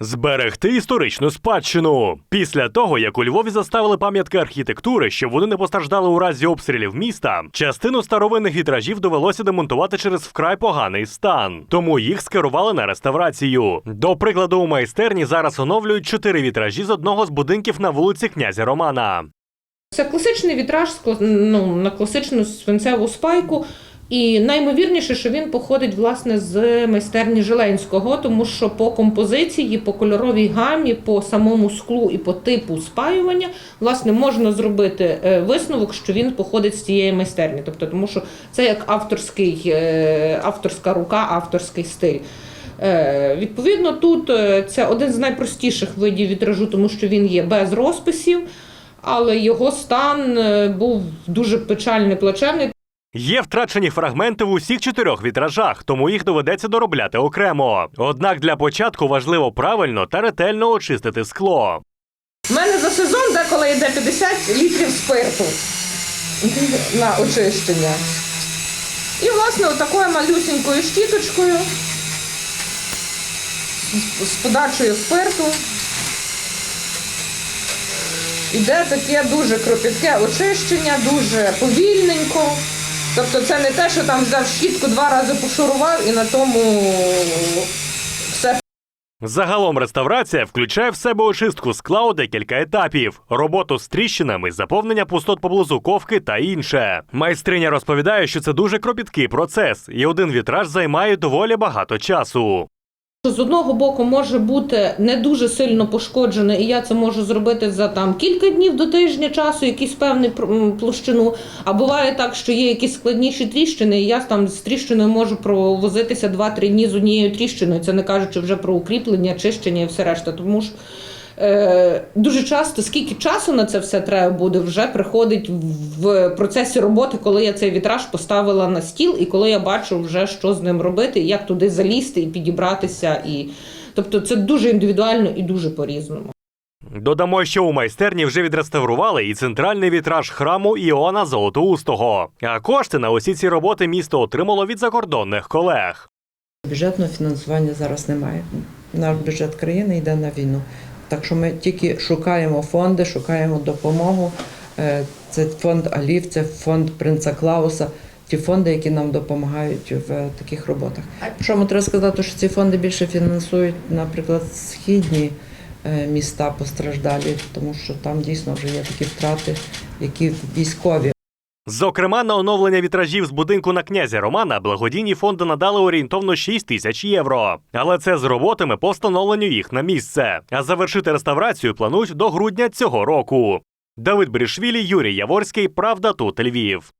Зберегти історичну спадщину після того, як у Львові заставили пам'ятки архітектури, щоб вони не постраждали у разі обстрілів міста, частину старовинних вітражів довелося демонтувати через вкрай поганий стан, тому їх скерували на реставрацію. До прикладу, у майстерні зараз оновлюють чотири вітражі з одного з будинків на вулиці князя Романа. Це класичний вітраж ну, на класичну свинцеву спайку. І наймовірніше, що він походить власне з майстерні Жиленського, тому що по композиції, по кольоровій гамі, по самому склу і по типу спаювання, власне, можна зробити е, висновок, що він походить з цієї майстерні. Тобто, тому що це як авторський, е, авторська рука, авторський стиль. Е, Відповідно, тут це один з найпростіших видів вітражу, тому що він є без розписів, але його стан був дуже печальний, плачевний. Є втрачені фрагменти в усіх чотирьох вітражах, тому їх доведеться доробляти окремо. Однак для початку важливо правильно та ретельно очистити скло. У мене за сезон деколи йде 50 літрів спирту на очищення. І, власне, отакою малюсенькою щіточкою з подачею спирту іде таке дуже кропітке очищення, дуже повільненько. Тобто це не те, що там взяв щітку, два рази пошурував і на тому все Загалом реставрація включає в себе очистку скла у декілька етапів, роботу з тріщинами, заповнення пустот поблизу ковки та інше. Майстриня розповідає, що це дуже кропіткий процес, і один вітраж займає доволі багато часу. З одного боку може бути не дуже сильно пошкоджене, і я це можу зробити за там кілька днів до тижня часу, якийсь певний пр- площину. А буває так, що є якісь складніші тріщини, і я там з тріщиною можу провозитися 2-3 дні з однією тріщиною. Це не кажучи вже про укріплення, чищення і все решта. Тому е, дуже часто, скільки часу на це все треба буде, вже приходить в процесі роботи, коли я цей вітраж поставила на стіл, і коли я бачу вже, що з ним робити, як туди залізти і підібратися. І... Тобто це дуже індивідуально і дуже по-різному. Додамо, що у майстерні вже відреставрували і центральний вітраж храму Іоанна Золотоустого. А кошти на усі ці роботи місто отримало від закордонних колег. Бюджетного фінансування зараз немає. Наш бюджет країни йде на війну. Так що ми тільки шукаємо фонди, шукаємо допомогу. Е, Це фонд Алів, це фонд Принца Клауса, ті фонди, які нам допомагають в таких роботах. Що ми треба сказати, що ці фонди більше фінансують, наприклад, східні е, міста постраждалі, тому що там дійсно вже є такі втрати, які військові. Зокрема, на оновлення вітражів з будинку на князя Романа благодійні фонди надали орієнтовно 6 тисяч євро. Але це з роботами по встановленню їх на місце. А завершити реставрацію планують до грудня цього року. Давид Брішвілі, Юрій Яворський, Правда тут Львів.